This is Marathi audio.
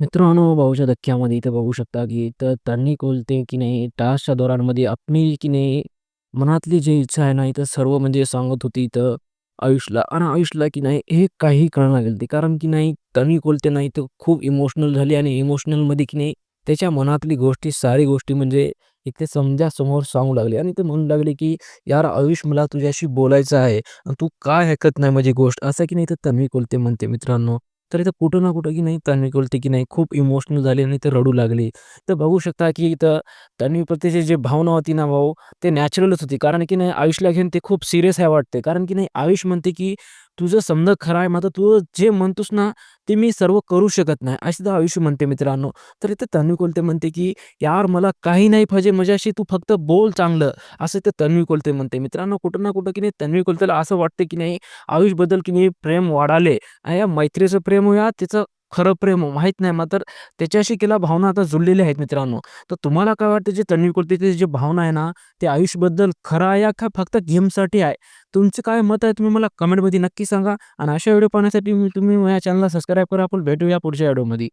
मित्रांनो, भाऊच्या धक्क्यामध्ये इथं बघू शकता, की इथं त्यांनी कोलते की नाही टास्कच्या दौरानमध्ये आपली की नाही मनातली जी इच्छा आहे ना, इथं सर्व म्हणजे सांगत होती इथं आयुषला आणि आयुषला की नाही हे काही कळणार गेलं कारण की नाही त्यांनी कोलते नाही तर खूप इमोशनल झाली आणि इमोशनलमध्ये की नाही त्याच्या मनातली गोष्टी सारी गोष्टी म्हणजे इथे समोर सांगू लागले आणि ते म्हणू लागले, की "यार आयुष मला तुझ्याशी बोलायचं आहे आणि तू काय ऐकत नाही माझी गोष्ट." असं की नाही तर तन्वी कोलते म्हणते मित्रांनो. तर इथं कुठं ना कुठं की नाही तन्वी बोलते की नाही खूप इमोशनल झाली आणि ते रडू लागले तर बघू शकता की इथं तन्वी प्रत्येची जी भावना होती ना भाऊ, ते नॅचरलच होती. कारण की नाही आयुषला घेऊन ते खूप सिरियस आहे वाटते. कारण की नाही आयुष म्हणते, की "तुझं समजा खरं आहे, मात्र तू जे म्हणतोस ना, ते मी सर्व करू शकत नाही." अशी तर आयुष्य म्हणते मित्रांनो. तर इथं तन्वी कोलते म्हणते, की "यार मला काही नाही पाहिजे अशी तू फक्त बोल चांगलं." असं ते तन्वी कोलते म्हणते. मित्रांनो कुठं ना कुठं की नाही तन्वी कोलतेला असं वाटतं, की नाही आयुषबद्दल की नाही प्रेम वाढाले. या मैत्रीचं प्रेम हो या तिचं खरं प्रेम माहीत नाही मात्र त्याच्याशी तिला भावना आता जुळलेल्या आहेत मित्रांनो. तर तुम्हाला काय वाटतं जे तन्वी कोलतेची जी भावना आहे ना, ते आयुष्यबद्दल खरं आहे या का फक्त गेमसाठी आहे? तुमचं काय मत आहे तुम्ही मला कमेंटमध्ये नक्की सांगा आणि अशा व्हिडिओ पाहण्यासाठी तुम्ही माझ्या चॅनलला सबस्क्राईब करा. आपण भेटूया पुढच्या व्हिडिओमध्ये.